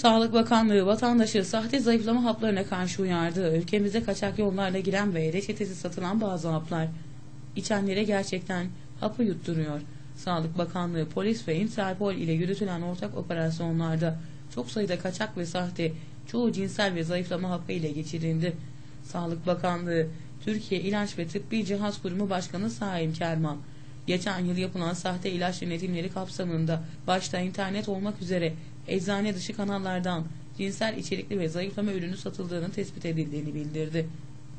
Sağlık Bakanlığı vatandaşı sahte zayıflama haplarına karşı uyardı. Ülkemize kaçak yollarla giren ve reçetesi satılan bazı haplar içenlere gerçekten hapı yutturuyor. Sağlık Bakanlığı, polis ve Interpol ile yürütülen ortak operasyonlarda çok sayıda kaçak ve sahte, çoğu cinsel ve zayıflama hapı ile geçirildi. Sağlık Bakanlığı, Türkiye İlaç ve Tıbbi Cihaz Kurumu Başkanı Saim Kerman, geçen yıl yapılan sahte ilaç denetimleri kapsamında başta internet olmak üzere eczane dışı kanallardan cinsel içerikli ve zayıflama ürünü satıldığının tespit edildiğini bildirdi.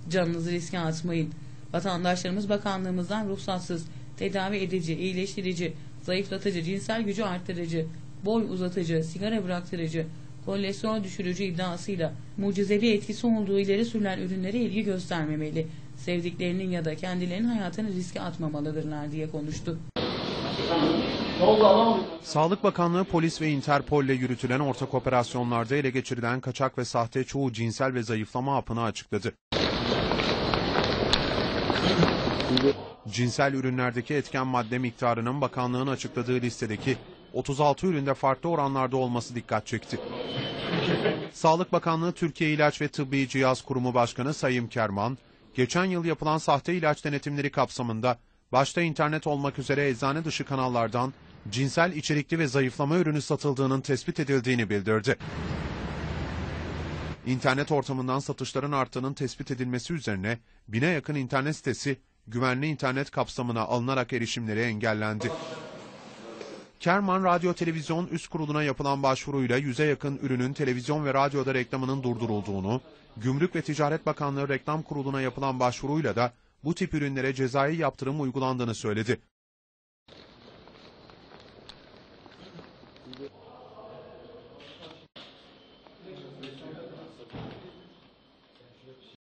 Canınızı riske atmayın. Vatandaşlarımız bakanlığımızdan ruhsatsız, tedavi edici, iyileştirici, zayıflatıcı, cinsel gücü arttırıcı, boy uzatıcı, sigara bıraktırıcı, kolesterol düşürücü iddiasıyla mucizevi etkisi olduğu ileri sürülen ürünlere ilgi göstermemeli. Sevdiklerinin ya da kendilerinin hayatını riske atmamalıdırlar diye konuştu. Sağlık Bakanlığı polis ve Interpol ile yürütülen ortak operasyonlarda ele geçirilen kaçak ve sahte çoğu cinsel ve zayıflama hapını açıkladı. Cinsel ürünlerdeki etken madde miktarının bakanlığın açıkladığı listedeki 36 üründe farklı oranlarda olması dikkat çekti. Sağlık Bakanlığı Türkiye İlaç ve Tıbbi Cihaz Kurumu Başkanı Sayım Kerman, geçen yıl yapılan sahte ilaç denetimleri kapsamında başta internet olmak üzere eczane dışı kanallardan cinsel içerikli ve zayıflama ürünü satıldığının tespit edildiğini bildirdi. İnternet ortamından satışların arttığının tespit edilmesi üzerine bine yakın internet sitesi güvenli internet kapsamına alınarak erişimleri engellendi. Kerman Radyo Televizyon Üst Kurulu'na yapılan başvuruyla yüze yakın ürünün televizyon ve radyoda reklamının durdurulduğunu, Gümrük ve Ticaret Bakanlığı Reklam Kurulu'na yapılan başvuruyla da bu tip ürünlere cezai yaptırım uygulandığını söyledi. Is it?